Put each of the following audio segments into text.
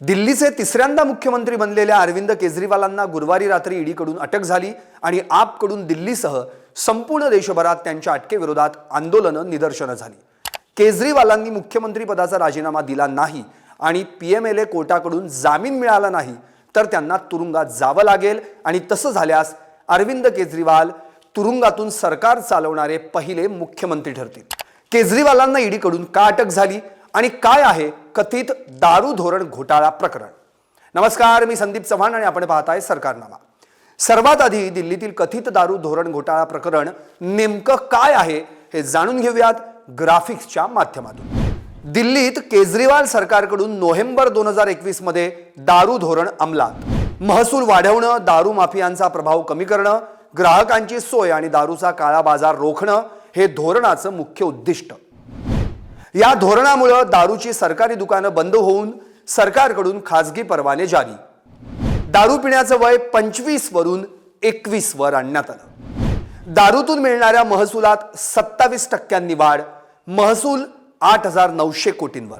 दिल्लीचे तिसऱ्यांदा मुख्यमंत्री बनलेल्या अरविंद केजरीवालांना गुरुवारी रात्री ईडीकडून अटक झाली आणि आपकडून दिल्लीसह संपूर्ण देशभरात त्यांच्या अटकेविरोधात आंदोलनं निदर्शनं झाली. केजरीवालांनी मुख्यमंत्री पदाचा राजीनामा दिला नाही आणि पी एम एल ए कोर्टाकडून जामीन मिळाला नाही तर त्यांना तुरुंगात जावं लागेल आणि तसं झाल्यास अरविंद केजरीवाल तुरुंगातून सरकार चालवणारे पहिले मुख्यमंत्री ठरतील. केजरीवालांना ईडीकडून का अटक झाली? आणि काय आहे कथित दारू धोरण घोटाळा प्रकरण? नमस्कार मी संदीप चव्हाण आणि आपण पाहताय सरकारनामा. सर्वात आधी दिल्लीतील कथित दारू धोरण घोटाळा प्रकरण नेमकं काय आहे हे जाणून घेऊयात ग्राफिक्सच्या माध्यमातून. दिल्लीत केजरीवाल सरकारकडून नोव्हेंबर दोन हजार एकवीसमध्ये दारू धोरण अंमलात. महसूल वाढवणं दारू माफियांचा प्रभाव कमी करणं ग्राहकांची सोय आणि दारूचा काळा बाजार रोखणं हे धोरणाचं मुख्य उद्दिष्ट. या धोरणामुळं दारूची सरकारी दुकानं बंद होऊन सरकारकडून खाजगी परवाने जारी. दारू पिण्याचं वय पंचवीस वरून एकवीस वर आणण्यात आलं. दारूतून मिळणाऱ्या महसुलात सत्तावीस टक्क्यांनी वाढ महसूल आठ हजार नऊशे कोटींवर.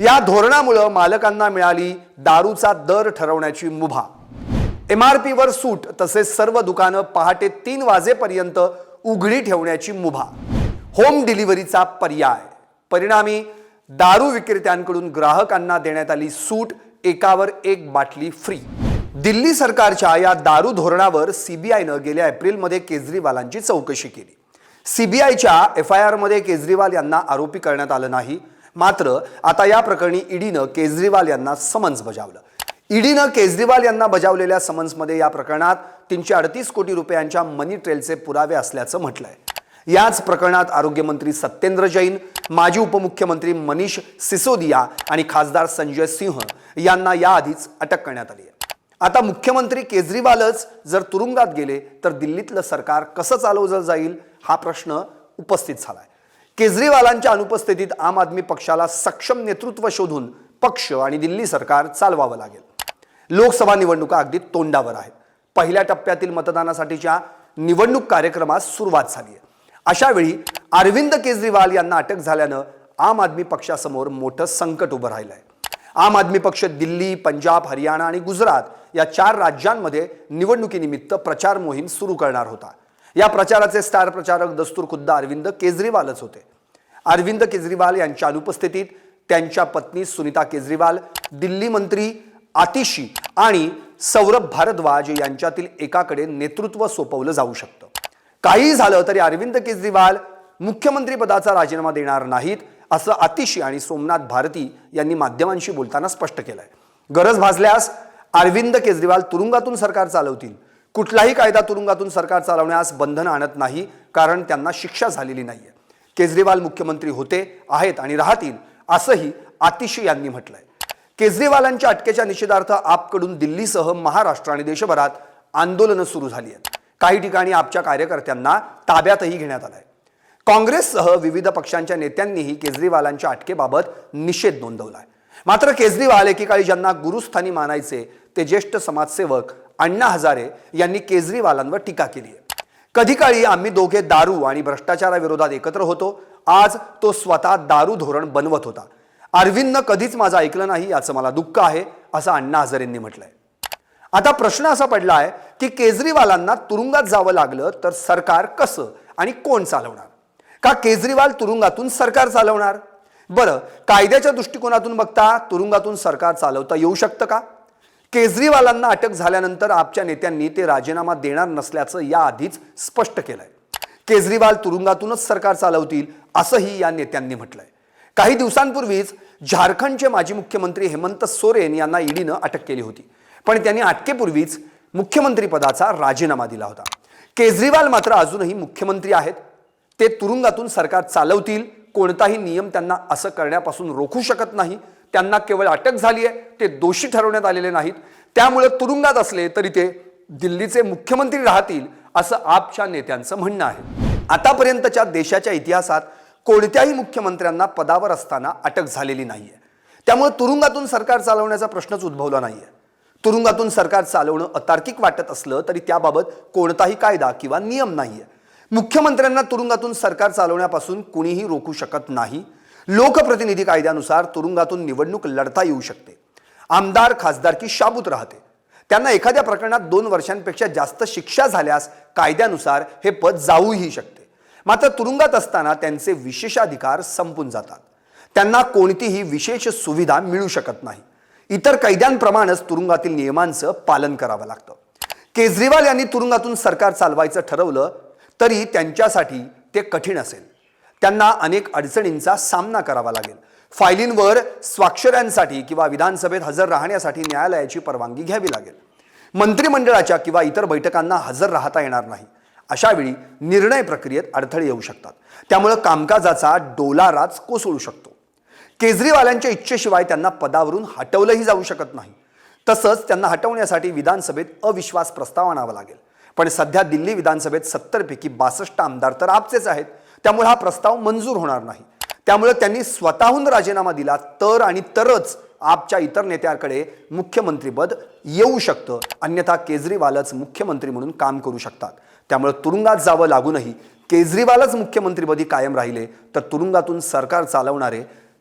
या धोरणामुळं मालकांना मिळाली दारूचा दर ठरवण्याची मुभा. एम आर पीवर सूट तसेच सर्व दुकानं पहाटे तीन वाजेपर्यंत उघडी ठेवण्याची मुभा. होम डिलिव्हरीचा पर्याय. परिणामी दारू विक्रेत्यांकडून ग्राहकांना देण्यात आली सूट एकावर एक बाटली फ्री दिल्ली सरकारच्या या दारू धोरणावर सीबीआयनं गेल्या एप्रिलमध्ये केजरीवालांची चौकशी केली. सीबीआयच्या एफ आय आरमध्ये केजरीवाल यांना आरोपी करण्यात आलं नाही. मात्र आता या प्रकरणी ईडीनं केजरीवाल यांना समन्स बजावलं. ईडीनं केजरीवाल यांना बजावलेल्या समन्समध्ये या प्रकरणात तीनशे अडतीस कोटी रुपयांच्या मनी ट्रेलचे पुरावे असल्याचं म्हटलंय. याच प्रकरणात आरोग्यमंत्री सत्येंद्र जैन माजी उपमुख्यमंत्री मनीष सिसोदिया आणि खासदार संजय सिंह यांना याआधीच अटक करण्यात आली आहे. आता मुख्यमंत्री केजरीवालच जर तुरुंगात गेले तर दिल्लीतलं सरकार कसं चालवलं जाईल हा प्रश्न उपस्थित झालाय. केजरीवालांच्या अनुपस्थितीत आम आदमी पक्षाला सक्षम नेतृत्व शोधून पक्ष आणि दिल्ली सरकार चालवावं लागेल. लोकसभा निवडणुका अगदी तोंडावर आहेत. पहिल्या टप्प्यातील मतदानासाठीच्या निवडणूक कार्यक्रमास सुरुवात झाली आहे. अशावेळी अरविंद केजरीवाल यांना अटक झाल्यानं आम आदमी पक्षासमोर मोठं संकट उभं राहिलं आहे आम आदमी पक्ष दिल्ली पंजाब हरियाणा आणि गुजरात या चार राज्यांमध्ये निवडणुकीनिमित्त प्रचार मोहीम सुरू करणार होता. या प्रचाराचे स्टार प्रचारक दस्तूर खुद्द अरविंद केजरीवालच होते. अरविंद केजरीवाल यांच्या अनुपस्थितीत त्यांच्या पत्नी सुनीता केजरीवाल दिल्ली मंत्री आतिशी आणि सौरभ भारद्वाज यांच्यातील एकाकडे नेतृत्व सोपवलं जाऊ शकतं. काही झालं तरी अरविंद केजरीवाल मुख्यमंत्रीपदाचा राजीनामा देणार नाहीत असं आतिशी आणि सोमनाथ भारती यांनी माध्यमांशी बोलताना स्पष्ट केलंय. गरज भासल्यास अरविंद केजरीवाल तुरुंगातून सरकार चालवतील. कुठलाही कायदा तुरुंगातून सरकार चालवण्यास बंधन आणत नाही कारण त्यांना शिक्षा झालेली नाहीये. केजरीवाल मुख्यमंत्री होते आहेत आणि राहतील असंही आतिशी यांनी म्हटलंय. केजरीवालांच्या अटकेच्या निषेधार्थ आपकडून दिल्लीसह महाराष्ट्र आणि देशभरात आंदोलनं सुरू झाली आहेत. काही ठिकाणी आपच्या कार्यकर्त्यांना ताब्यातही घेण्यात आलाय. काँग्रेससह विविध पक्षांच्या नेत्यांनीही केजरीवालांच्या अटकेबाबत निषेध नोंदवलाय. मात्र केजरीवाल एकेकाळी ज्यांना गुरुस्थानी मानायचे ते ज्येष्ठ समाजसेवक अण्णा हजारे यांनी केजरीवालांवर टीका केली आहे कधी काळी आम्ही दोघे दारू आणि भ्रष्टाचाराविरोधात एकत्र होतो आज तो स्वतः दारू धोरण बनवत होता. अरविंदनं कधीच माझं ऐकलं नाही याचं मला दुःख आहे असं अण्णा हजारेंनी म्हटलंय. आता प्रश्न असा पडलाय की केजरीवालांना तुरुंगात जावं लागलं तर सरकार कसं आणि कोण चालवणार? का केजरीवाल तुरुंगातून सरकार चालवणार? बरं कायद्याच्या दृष्टिकोनातून बघता तुरुंगातून सरकार चालवता येऊ शकतं का? केजरीवालांना अटक झाल्यानंतर आपच्या नेत्यांनी ते राजीनामा देणार नसल्याचं याआधीच स्पष्ट केलंय. केजरीवाल तुरुंगातूनच सरकार चालवतील असंही या नेत्यांनी म्हटलंय. काही दिवसांपूर्वीच झारखंडचे माजी मुख्यमंत्री हेमंत सोरेन यांना ईडीनं अटक केली होती. पण त्यांनी अटकेपूर्वीच मुख्यमंत्रीपदाचा राजीनामा दिला होता. केजरीवाल मात्र अजूनही मुख्यमंत्री आहेत. ते तुरुंगातून सरकार चालवतील. कोणताही नियम त्यांना असं करण्यापासून रोखू शकत नाही. त्यांना केवळ अटक झाली आहे. ते दोषी ठरवण्यात आलेले नाहीत. त्यामुळे तुरुंगात असले तरी ते दिल्लीचे मुख्यमंत्री राहतील असं आपच्या नेत्यांचं म्हणणं आहे. आतापर्यंतच्या देशाच्या इतिहासात कोणत्याही मुख्यमंत्र्यांना पदावर असताना अटक झालेली नाहीये. त्यामुळे तुरुंगातून सरकार चालवण्याचा प्रश्नच उद्भवला नाहीये. तुरुंगातून सरकार चालवणं अतार्किक वाटत असलं तरी त्याबाबत कोणताही कायदा किंवा नियम नाहीये. मुख्यमंत्र्यांना तुरुंगातून सरकार चालवण्यापासून कुणीही रोखू शकत नाही. लोकप्रतिनिधी कायद्यानुसार तुरुंगातून निवडणूक लढता येऊ शकते. आमदार खासदारकी शाबूत राहते. त्यांना एखाद्या प्रकरणात दोन वर्षांपेक्षा जास्त शिक्षा झाल्यास कायद्यानुसार हे पद जाऊही शकते. मात्र तुरुंगात असताना त्यांचे विशेषाधिकार संपून जातात. त्यांना कोणतीही विशेष सुविधा मिळू शकत नाही. इतर कैद्यांप्रमाणेच तुरुंगातील नियमांचं पालन करावं लागतं. केजरीवाल यांनी तुरुंगातून सरकार चालवायचं ठरवलं तरी त्यांच्यासाठी ते कठीण असेल. त्यांना अनेक अडचणींचा सामना करावा लागेल. फायलींवर स्वाक्षऱ्यांसाठी किंवा विधानसभेत हजर राहण्यासाठी न्यायालयाची परवानगी घ्यावी लागेल. मंत्रिमंडळाच्या किंवा इतर बैठकांना हजर राहता येणार नाही. अशावेळी निर्णय प्रक्रियेत अडथळे येऊ शकतात. त्यामुळं कामकाजाचा डोलाराच कोसळू शकतो. केजरीवालांच्या इच्छेशिवाय त्यांना पदावरून हटवलंही जाऊ शकत नाही. तसंच त्यांना हटवण्यासाठी विधानसभेत अविश्वास प्रस्ताव आणावा लागेल. पण सध्या दिल्ली विधानसभेत सत्तरपैकी बासष्ट आमदार तर आपचेच आहेत. त्यामुळे हा प्रस्ताव मंजूर होणार नाही. त्यामुळे त्यांनी स्वतःहून राजीनामा दिला तर आणि तरच आपच्या इतर नेत्याकडे मुख्यमंत्रीपद येऊ शकतं. अन्यथा केजरीवालच मुख्यमंत्री म्हणून काम करू शकतात. त्यामुळे तुरुंगात जावं लागूनही केजरीवालच मुख्यमंत्रीपदी कायम राहिले तर तुरुंगातून सरकार चालवणारे